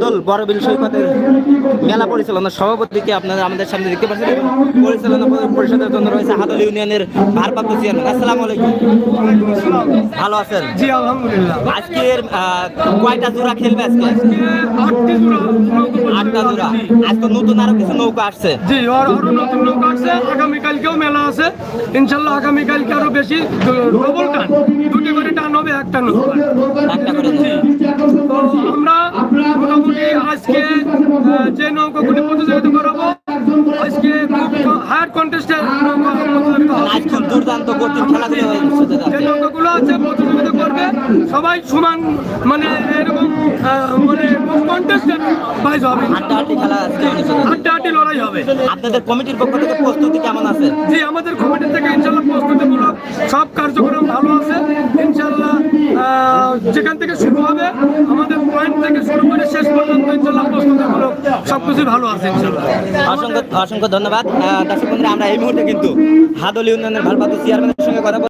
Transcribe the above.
হাদল বড়বিল সৈকতের মেলা পরিচালনা সভাপতিকে আপনারা আমাদের সামনে দেখতে পাচ্ছেন। এবং পরিচালনা পরিষদের জন্য রয়েছে হাদল ইউনিয়নের ভারপ্রাপ্ত চেয়ারম্যান। আসসালামু আলাইকুম। ভালো আছেন? জি আলহামদুলিল্লাহ। আজকের কয়টা জোড়া খেলবে আজকে? আটটি জোড়া আজকে নতুন আরও কিছু নৌকা আসছে। জি আর নতুন নৌকা আছে আগামীকালকেও মেলা আছে। ইনশাল্লাহ আগামীকালকে আরও বেশি ডবল টান। দুটি করে টান হবে একটা নৌকা আজকে যে নৌকাগুলি প্রতিযোগিতা করাবো আজকে হায়ার কন্টেস্টের নৌকা প্রতিযোগিতা হবে। আজ খুব দুর্দান্ত গতির খেলাগুলো যে নৌকাগুলো আছে প্রতিযোগিতা করবে। সবাই সমান মানে এরকম মানে কন্টেস্টের বাইজ হবে। আটটি খেলা আজকে হবে। লড়াই হবে। আপনাদের কমিটির পক্ষ থেকে প্রস্তুতি কেমন আছে? জি আমাদের কমিটি থেকে ইনশাল্লাহ প্রস্তুতিমূলক সব কার্যক্রম ভালো আছে। ইনশাল্লাহ যেখান থেকে শুরু হবে আমাদের পয়েন্ট থেকে শুরু করে শেষ পর্যন্ত ইনশাল্লাহ প্রস্তুতিমূলক সব কিছু ভালো আছে অসংখ্য অসংখ্য ধন্যবাদ দর্শক বন্ধুরা, আমরা এই মুহূর্তে কিন্তু হাদলি ইউনিয়নের ভারপ্রাপ্ত চেয়ারম্যানের সঙ্গে কথা।